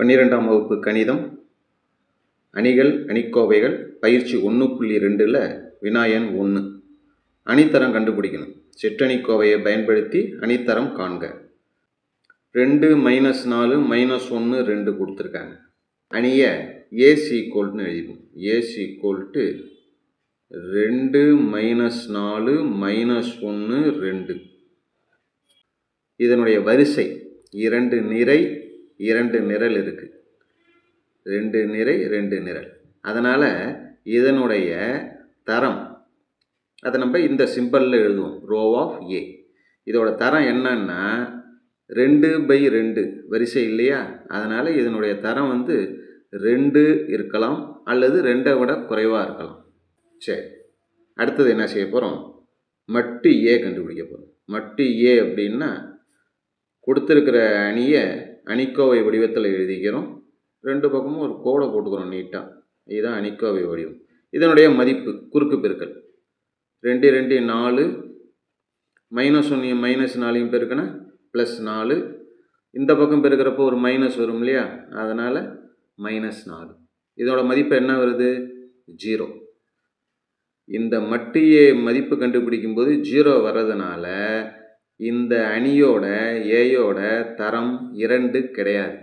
பன்னிரெண்டாம் வகுப்பு கணிதம். அணிகள் அணிக்கோவைகள் பயிற்சி ஒன்று புள்ளி ரெண்டில் வினாயன் ஒன்று அணித்தரம் கண்டுபிடிக்கணும். சிற்றணிக்கோவையை பயன்படுத்தி அணித்தரம் காண்க. ரெண்டு மைனஸ் நாலு மைனஸ் ஒன்று ரெண்டு கொடுத்துருக்காங்க. அணியை ஏசி ஈக்குவல்னு எழுதிப்போம். ஏசி கோல்ட்டு ரெண்டு மைனஸ் நாலு மைனஸ் ஒன்று ரெண்டு. இதனுடைய வரிசை இரண்டு நிறை இரண்டு நிரல் இருக்குது ரெண்டு நிறை ரெண்டு நிரல். அதனால் இதனுடைய தரம் அதை நம்ம இந்த சிம்பிளில் எழுதுவோம். ரோ ஆஃப் ஏ இதோட தரம் என்னன்னா ரெண்டு பை ரெண்டு. வரிசை இல்லையா? அதனால் இதனுடைய தரம் வந்து ரெண்டு இருக்கலாம் அல்லது ரெண்டை விட குறைவாக இருக்கலாம். சரி. அடுத்தது என்ன செய்ய போகிறோம் மட்டு ஏ கண்டுபிடிக்க போகிறோம் மட்டு ஏ அப்படின்னா கொடுத்துருக்கிற அணியை அணிக்கோவை வடிவத்தில் எழுதிக்கிறோம் ரெண்டு பக்கமும் ஒரு கோடை போட்டுக்கிறோம் நீட்டாக இதுதான் அணிக்கோவை வடிவம். இதனுடைய மதிப்பு குறுக்கு பெருக்கல். ரெண்டு ரெண்டு நாலு. மைனஸ் ஒன்று மைனஸ் நாலையும் பெருக்கினா ப்ளஸ் நாலு. இந்த பக்கம் பெருக்கிறப்போ ஒரு மைனஸ் வரும் இல்லையா? அதனால் மைனஸ் நாலு. இதோட மதிப்பு என்ன வருது? ஜீரோ இந்த மட்டியை மதிப்பு கண்டுபிடிக்கும் போது ஜீரோ வர்றதுனால இந்த அணியோட ஏயோட தரம் இரண்டு கிடையாது.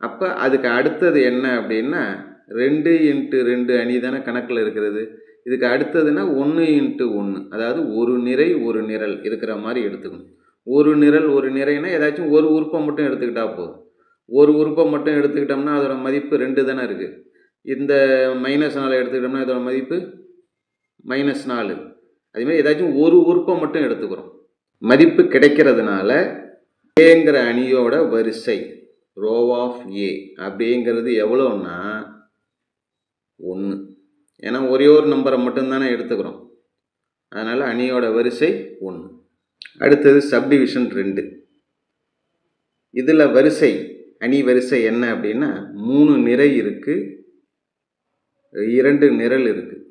அப்போ அதுக்கு அடுத்தது என்ன அப்படின்னா ரெண்டு இன்ட்டு ரெண்டு அணி தானே கணக்கில் இருக்கிறது. இதுக்கு அடுத்ததுன்னா ஒன்று இன்ட்டு ஒன்று அதாவது ஒரு நிறை ஒரு நிரல் இருக்கிற மாதிரி எடுத்துக்கணும். ஒரு நிரல் ஒரு நிறைனா ஏதாச்சும் ஒரு உறுப்பை மட்டும் எடுத்துக்கிட்டால் போதும். ஒரு உறுப்பை மட்டும் எடுத்துக்கிட்டோம்னா அதோட மதிப்பு ரெண்டு தானே இருக்குது இந்த மைனஸ் நாலு எடுத்துக்கிட்டோம்னா இதோட மதிப்பு மைனஸ் நாலு. அதேமாதிரி ஏதாச்சும் ஒரு உறுப்பை மட்டும் எடுத்துக்கிறோம். மதிப்பு கிடைக்கிறதுனால ஏங்கிற அணியோட வரிசை ரோ ஆஃப் ஏ அப்படிங்கிறது எவ்வளோன்னா ஒன்று ஏன்னா ஒரே ஒரு நம்பரை மட்டும்தானே எடுத்துக்கிறோம். அதனால் அணியோட வரிசை ஒன்று அடுத்தது சப்டிவிஷன் ரெண்டு. இதில் வரிசை அணி வரிசை என்ன அப்படின்னா மூணு நிறை இருக்குது இரண்டு நிரல் இருக்குது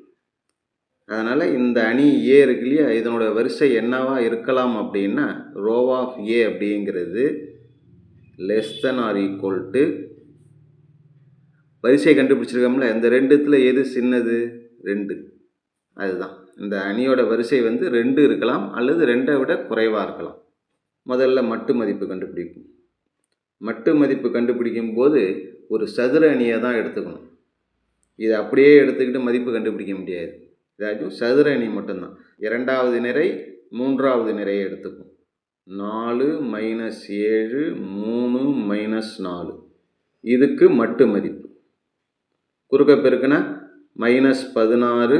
அதனால் இந்த அணி ஏ இருக்கு இல்லையா இதனோட வரிசை என்னவாக இருக்கலாம் அப்படின்னா ரோ ஆஃப் ஏ அப்படிங்கிறது less than or equal to வரிசையை கண்டுபிடிச்சிருக்கோம்ல இந்த ரெண்டுத்தில் எது சின்னது? ரெண்டு. அதுதான். இந்த அணியோட வரிசை வந்து ரெண்டு இருக்கலாம் அல்லது ரெண்டை விட குறைவாக இருக்கலாம். முதல்ல மட்டு மதிப்பு கண்டுபிடிக்கும் மட்டு மதிப்பு கண்டுபிடிக்கும் போது ஒரு சதுர அணியை தான் எடுத்துக்கணும். இதை அப்படியே எடுத்துக்கிட்டு மதிப்பு கண்டுபிடிக்க முடியாது. ஏதாச்சும் சதுரணி மட்டும்தான். இரண்டாவது நிறை மூன்றாவது நிறையை எடுத்துக்கும் நாலு மைனஸ் ஏழு மூணு மைனஸ் நாலு. இதுக்கு மட்டு மதிப்பு. குறுக்க பெருக்குனா மைனஸ் பதினாறு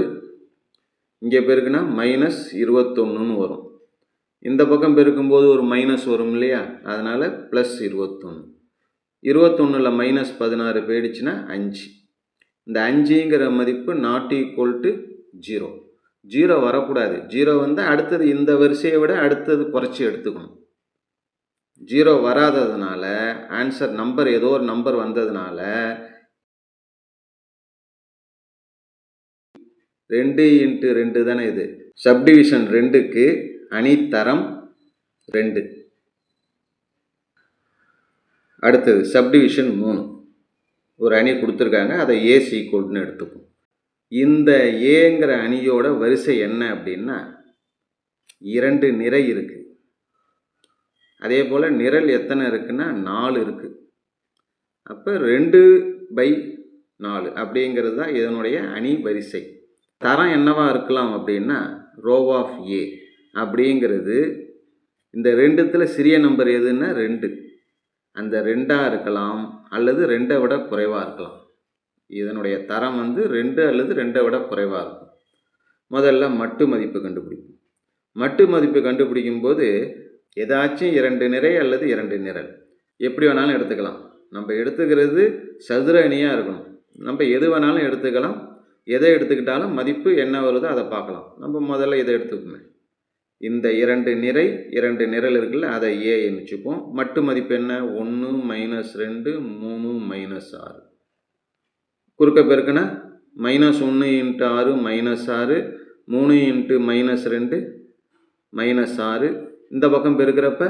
இங்கே பெருக்குனா மைனஸ் இருபத்தொன்னுன்னு வரும். இந்த பக்கம் பெருக்கும்போது ஒரு மைனஸ் வரும் இல்லையா? அதனால் ப்ளஸ் இருபத்தொன்று இருபத்தொன்னில் மைனஸ் பதினாறு போயிடுச்சுன்னா அஞ்சு. இந்த அஞ்சுங்கிற மதிப்பு not equal to zero. Zero வரக்கூடாது. ஜீரோ வந்து அடுத்தது இந்த வரிசையை விட அடுத்தது குறைச்சி எடுத்துக்கணும். ஜீரோ வராததுனால ஆன்சர் நம்பர் ஏதோ ஒரு நம்பர் வந்ததுனால ரெண்டு இன்ட்டு ரெண்டு தானே இது? சப்டிவிஷன் ரெண்டுக்கு அணித்தரம் ரெண்டு. அடுத்தது சப்டிவிஷன் மூணு. ஒரு அணி கொடுத்துருக்காங்க. அதை ஏசி ஈக்குவல்னு எடுத்துக்கும் இந்த ஏங்கிற அணியோட வரிசை என்ன அப்படின்னா இரண்டு நிறை இருக்குது அதே போல் நிரல் எத்தனை இருக்குன்னா நாலு இருக்குது அப்போ ரெண்டு பை நாலு அப்படிங்கிறது தான் இதனுடைய அணி வரிசை. தரம் என்னவா இருக்கலாம் அப்படின்னா ரோ ஆஃப் ஏ அப்படிங்கிறது இந்த ரெண்டுத்தில் சிறிய நம்பர் எதுன்னா ரெண்டு. அந்த ரெண்டாக இருக்கலாம் அல்லது ரெண்டை விட குறைவாக இருக்கலாம். இதனுடைய தரம் வந்து ரெண்டு அல்லது ரெண்டை விட குறைவாக இருக்கும். முதல்ல மட்டு மதிப்பு கண்டுபிடிக்கும் மட்டு மதிப்பு கண்டுபிடிக்கும் போது ஏதாச்சும் இரண்டு நிறை அல்லது இரண்டு நிரல். எப்படி வேணாலும் எடுத்துக்கலாம். நம்ம எடுத்துக்கிறது சதுர அணியாக இருக்கணும். நம்ம எது வேணாலும் எடுத்துக்கலாம். எதை எடுத்துக்கிட்டாலும் மதிப்பு என்ன வருதோ அதை பார்க்கலாம். நம்ம முதல்ல இதை எடுத்துக்கோமே இந்த இரண்டு நிறை இரண்டு நிரல் இருக்குல்ல அதை ஏ எண்ணிச்சுப்போம் மட்டு மதிப்பு என்ன? ஒன்று மைனஸ் ரெண்டு மூணு மைனஸ் ஆறு. குறுக்க பெருக்கினா மைனஸ் ஒன்று இன்ட்டு ஆறு மைனஸ் ஆறு மூணு இன்ட்டு மைனஸ் ரெண்டு மைனஸ் ஆறு. இந்த பக்கம் பெருக்கிறப்ப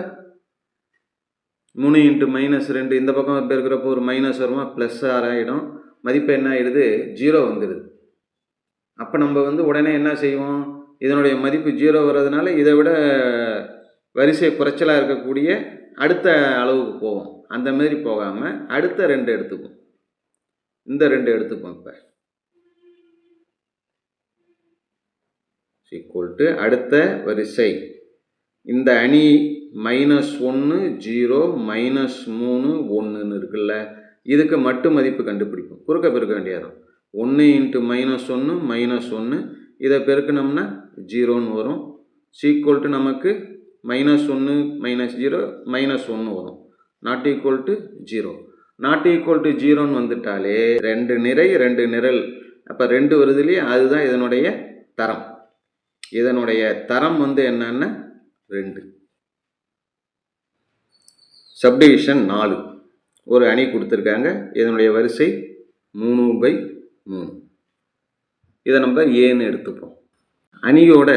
மூணு இன்ட்டு மைனஸ் ரெண்டு இந்த பக்கம் பெருக்கிறப்போ ஒரு மைனஸ் வருமா? ப்ளஸ் ஆறு ஆகிடும் மதிப்பு என்ன ஆகிடுது ஜீரோ வந்துடுது. அப்போ நம்ம வந்து உடனே என்ன செய்வோம்? இதனுடைய மதிப்பு ஜீரோ வர்றதுனால இதை விட வரிசை குறைச்சலாக இருக்கக்கூடிய அடுத்த அளவுக்கு போவோம். அந்த மாதிரி போகாமல் அடுத்த ரெண்டு எடுத்துக்கும் இந்த ரெண்டு எடுத்துப்போம் இப்போ ஈக்குவல் டு அடுத்த வரிசை. இந்த அணி மைனஸ் ஒன்று ஜீரோ மைனஸ் மூணு ஒன்றுன்னு இருக்குல்ல. இதுக்கு மட்டு மதிப்பு கண்டுபிடிப்போம். குறுக்க பெருக்க வேண்டியதான் ஒன்று இன்ட்டு மைனஸ் ஒன்று மைனஸ் ஒன்று இதை பெருக்கினோம்னா ஜீரோன்னு வரும். சீக்குவல் டு நமக்கு மைனஸ் ஒன்று மைனஸ் ஜீரோ மைனஸ் ஒன்று வரும். Not equal to zero not equal to ஜீரோன்னு வந்துட்டாலே ரெண்டு நிறை ரெண்டு நிரல். அப்போ ரெண்டு வருது இல்லையா அதுதான் இதனுடைய தரம். இதனுடைய தரம் வந்து என்னன்னா ரெண்டு. சப்டிவிஷன் நாலு. ஒரு அணி கொடுத்துருக்காங்க. இதனுடைய வரிசை மூணு பை மூணு. இதை நம்ம ஏன்னு எடுத்துப்போம். அணியோட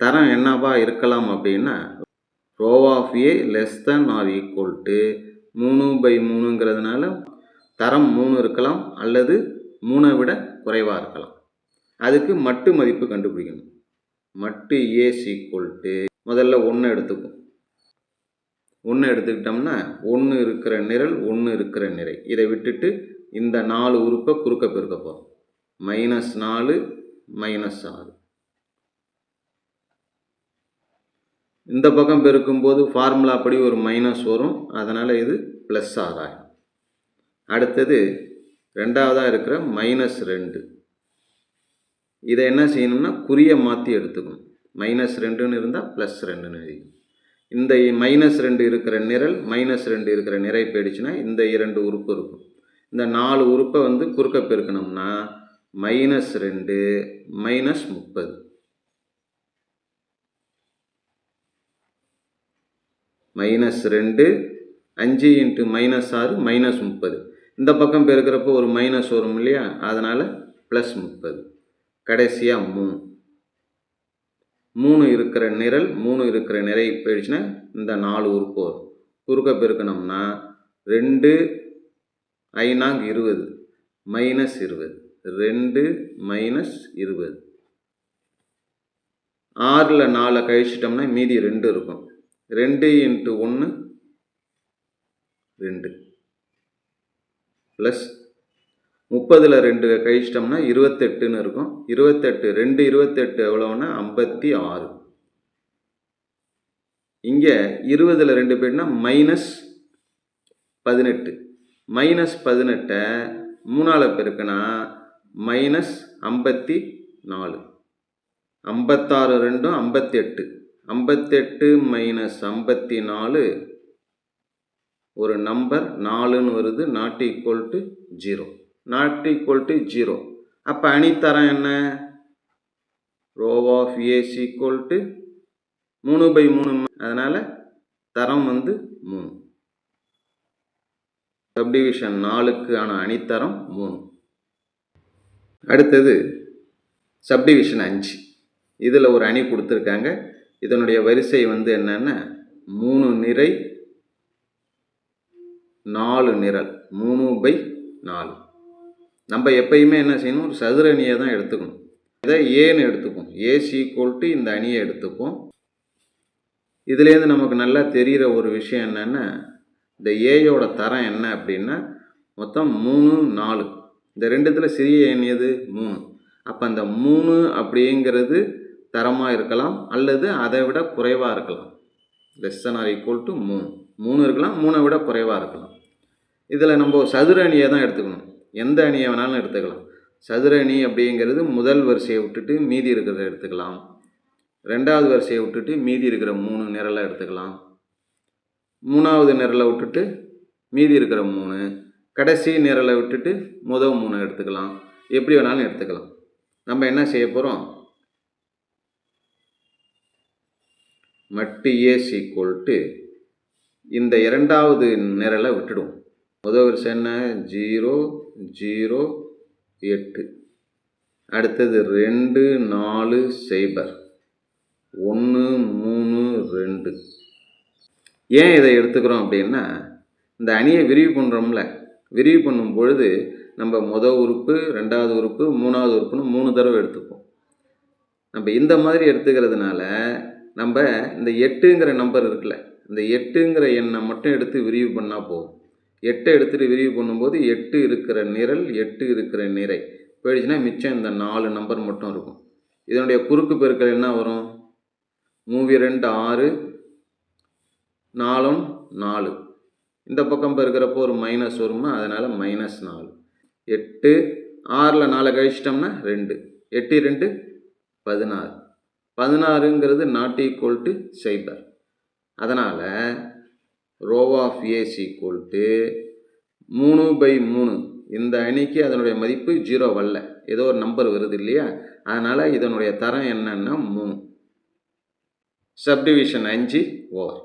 தரம் என்னவா இருக்கலாம் அப்படின்னா rho of A less than or equal to மூணு பை மூணுங்கிறதுனால தரம் மூணு இருக்கலாம் அல்லது மூணை விட குறைவாக இருக்கலாம். அதுக்கு மட்டு மதிப்பு கண்டுபிடிக்கணும். மட்டு ஏ ஈக்குவல் முதல்ல ஒன்று எடுத்துக்கும் ஒன்று எடுத்துக்கிட்டோம்னா ஒன்று இருக்கிற நிரல் ஒன்று இருக்கிற நிறை. இதை விட்டுட்டு இந்த நாலு உறுப்பை குறுக்க பெருக்க போகிறோம் மைனஸ் நாலு மைனஸ் ஆறு. இந்த பக்கம் பெருக்கும்போது ஃபார்முலா படி ஒரு மைனஸ் வரும். அதனால் இது ப்ளஸ் ஆறாயிரம் அடுத்தது ரெண்டாவதாக இருக்கிற மைனஸ் ரெண்டு. இதை என்ன செய்யணும்னா குறியை மாற்றி எடுத்துக்கணும். மைனஸ் ரெண்டுன்னு இருந்தால் ப்ளஸ் ரெண்டுன்னு எழுதிக்கணும். இந்த மைனஸ் ரெண்டு இருக்கிற நிரல் மைனஸ் ரெண்டு இருக்கிற நிறை போயிடுச்சுன்னா இந்த இரண்டு உறுப்பு இருக்கும். இந்த நாலு உறுப்பை வந்து குறுக்க பெருக்கணும்னா மைனஸ் ரெண்டு மைனஸ் முப்பது. மைனஸ் ரெண்டு அஞ்சு இன்ட்டு மைனஸ் ஆறு மைனஸ் முப்பது. இந்த பக்கம் பெருக்கிறப்போ ஒரு மைனஸ் வரும் இல்லையா? அதனால் ப்ளஸ் முப்பது. கடைசியாக மூணு மூணு இருக்கிற நிரல் மூணு இருக்கிற நிறை போயிடுச்சுன்னா இந்த நாலு உறுப்பு வரும். குறுக்க பெருக்கணும்னா ரெண்டு ஐநாங் இருபது மைனஸ் இருபது. ரெண்டு மைனஸ் இருபது. ஆறில் நாலை கழிச்சிட்டோம்னா மீதி ரெண்டு இருக்கும். ரெண்டு இன்ட்டு ஒன்று ரெண்டு. ப்ளஸ் முப்பதில் ரெண்டு கழிச்சிட்டோம்னா இருபத்தெட்டுன்னு இருக்கும். இருபத்தெட்டு ரெண்டு இருபத்தெட்டு எவ்வளோன்னா ஐம்பத்தி ஆறு. இங்கே இருபதில் ரெண்டு பேர்னா மைனஸ் பதினெட்டு. மைனஸ் பதினெட்டை மூணால் பெருக்குன்னா மைனஸ் ஐம்பத்தி நாலு. ஐம்பத்தாறு ரெண்டும் ஐம்பத்தெட்டு. ஐம்பத்தெட்டு மைனஸ் ஐம்பத்தி நாலு ஒரு நம்பர் நாலுன்னு வருது not equal to zero not equal to zero அப்போ அணித்தரம் என்ன? Rho of A equal to மூணு பை மூணு அதனால் தரம் வந்து மூணு. சப்டிவிஷன் நாலுக்கான அணித்தரம் மூணு. அடுத்தது சப்டிவிஷன் அஞ்சு. இதில் ஒரு அணி கொடுத்துருக்காங்க. இதனுடைய வரிசை வந்து என்னென்னா மூணு நிறை நாலு நிரல். மூணு பை நாலு. நம்ம எப்பயுமே என்ன செய்யணும்? ஒரு சதுர அணியை தான் எடுத்துக்கணும். இதை ஏன்னு எடுத்துப்போம். ஏசி சீக்குவல் டு இந்த அணியை எடுத்துப்போம். இதுலேருந்து நமக்கு நல்லா தெரிகிற ஒரு விஷயம் என்னென்னா இந்த ஏயோட தரம் என்ன அப்படின்னா மொத்தம் மூணு நாலு. இந்த ரெண்டுத்தில் சிறிய எண் எது? மூணு. அப்போ அந்த மூணு அப்படிங்கிறது தரமாக இருக்கலாம் அல்லது அதை விட குறைவாக இருக்கலாம். Less than or equal to மூணு மூணு இருக்கலாம் மூணை விட குறைவாக இருக்கலாம். இதில் நம்ம சதுர அணியை தான் எடுத்துக்கணும். எந்த அணியை வேணாலும் எடுத்துக்கலாம். சதுர அணி அப்படிங்கிறது முதல் வரிசையை விட்டுட்டு மீதி இருக்கிறத எடுத்துக்கலாம். ரெண்டாவது வரிசையை விட்டுட்டு மீதி இருக்கிற மூணு நிரலை எடுத்துக்கலாம். மூணாவது நிரலை விட்டுட்டு மீதி இருக்கிற மூணு. கடைசி நிரலை விட்டுட்டு முதல் மூணு எடுத்துக்கலாம். எப்படி வேணாலும் எடுத்துக்கலாம். நம்ம என்ன செய்ய போகிறோம் மட்டு ஏஸ் ஈக்குவல் டு இந்த இரண்டாவது நிரலை விட்டுடுவோம். முதல் வருஷம் என்ன? ஜீரோ ஜீரோ எட்டு. அடுத்தது ரெண்டு நாலு சைபர். ஒன்று மூணு ரெண்டு. ஏன் இதை எடுத்துக்கிறோம் அப்படின்னா இந்த அணியை விரிவு பண்ணுறோம்ல விரிவு பண்ணும் பொழுது நம்ம மொதல் உறுப்பு ரெண்டாவது உறுப்பு மூணாவது உறுப்புன்னு மூணு தடவை எடுத்துப்போம். நம்ம இந்த மாதிரி எடுத்துக்கிறதுனால நம்ம இந்த எட்டுங்கிற நம்பர் இருக்குல்ல இந்த எட்டுங்கிற எண்ணை மட்டும் எடுத்து விரிவு பண்ணால் போதும். எட்டை எடுத்துகிட்டு விரிவு பண்ணும்போது எட்டு இருக்கிற நிரல் எட்டு இருக்கிற நிறை. போயிடுச்சுன்னா மிச்சம் இந்த நாலு நம்பர் மட்டும் இருக்கும். இதனுடைய குறுக்கு பெருக்கள் என்ன வரும்? மூவி ரெண்டு ஆறு நாலும் நாலு. இந்த பக்கம் பெருக்கிறப்போ ஒரு மைனஸ் வருமா? அதனால் மைனஸ் நாலு. எட்டு ஆறில் நாலு கழிச்சிட்டோம்னா ரெண்டு. எட்டு ரெண்டு பதினாறு. பதினாறுங்கிறது நாட் ஈக்குவல் டு சைபர் அதனால் rho of A equal to மூணு பை மூணு. இந்த அணிக்கு அதனுடைய மதிப்பு ஜீரோ வரல ஏதோ ஒரு நம்பர் வருது இல்லையா? அதனால் இதனுடைய தரம் என்னன்னா மூணு. சப்டிவிஷன் அஞ்சு ஓவர்